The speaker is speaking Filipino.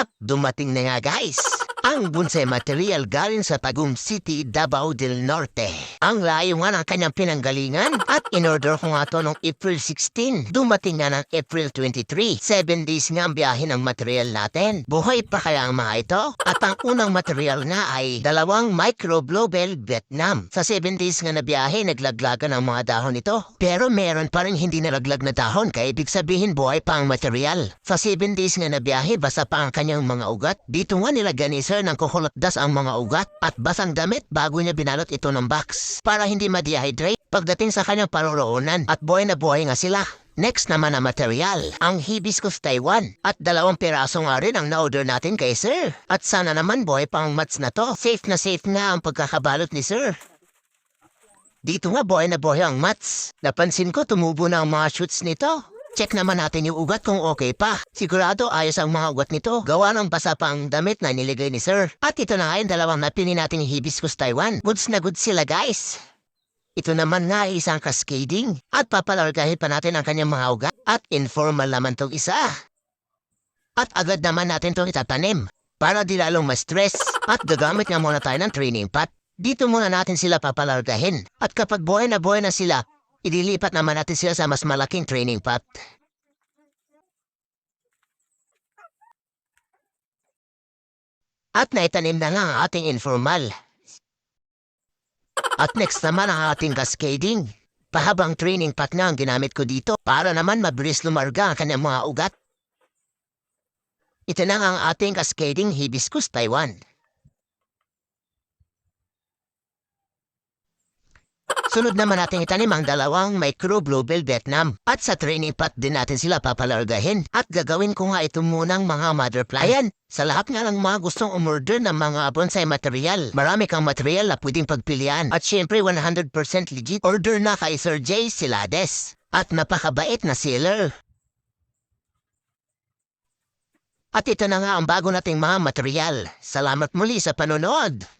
At dumating na nga guys. Ang bonsai material galing sa Tagum City, Davao del Norte. Ang layo nga ng kanyang pinanggalingan at in-order ko nga to noong April 16. Dumating nga ng April 23. 7 days nga ang biyahe ng material natin. Buhay pa kaya ang mga ito? At ang unang material nga ay dalawang micro Blobel Vietnam. Sa 7 days nga na biyahe, naglaglagan ang mga dahon nito. Pero meron pa rin hindi nalaglag na dahon kaya ibig sabihin buhay pa ang material. Sa 7 days nga na biyahe, basa pa ang kanyang mga ugat. Dito nga nilagyan ni sir ng kukulot-das ang mga ugat at basang damit bago niya binalot ito ng box para hindi ma-dehydrate pagdating sa kanyang paroroonan at buhay na buhay nga sila. Next naman na material, ang Hibiscus Taiwan. At dalawang piraso nga rin ang na-order natin kay sir. At sana naman buhay pang mats na to. Safe na safe nga ang pagkakabalot ni sir. Dito nga buhay na buhay ang mats. Napansin ko tumubo na ang mga shoots nito. Check naman natin yung ugat kung okay pa. Sigurado ayos ang mga ugat nito. Gawa ng basa pa ang damit na niligay ni sir. At ito na nga yung dalawang napili nating Hibiscus Taiwan. Goods na goods sila guys. Ito naman nga ay isang cascading at papalargahin pa natin ang kanyang mga ugat at informal naman tong isa. At agad naman natin itong itatanim para di lalong ma-stress at gagamit nga muna tayo ng training pot. Dito muna natin sila papalargahin at kapag buhay na buhay na sila, idilipat naman natin sila sa mas malaking training pot. At naitanim na nga ang ating informal. At next naman ang ating cascading. Pahabang training pot na ang ginamit ko dito para naman mabilis lumarga ang kanyang mga ugat. Ito na ang ating cascading hibiscus Taiwan. Sunod naman natin itanim ang dalawang micro bluebell Vietnam at sa training pot din natin sila papalargahin at gagawin ko nga ito munang mga mother plant. Sa lahat nga ng mga gustong umorder ng mga bonsai material, marami kang material na pwedeng pagpilian at syempre 100% legit order na kay Sir J. Silades at napakabait na seller. At ito na nga ang bago nating mga material. Salamat muli sa panonood!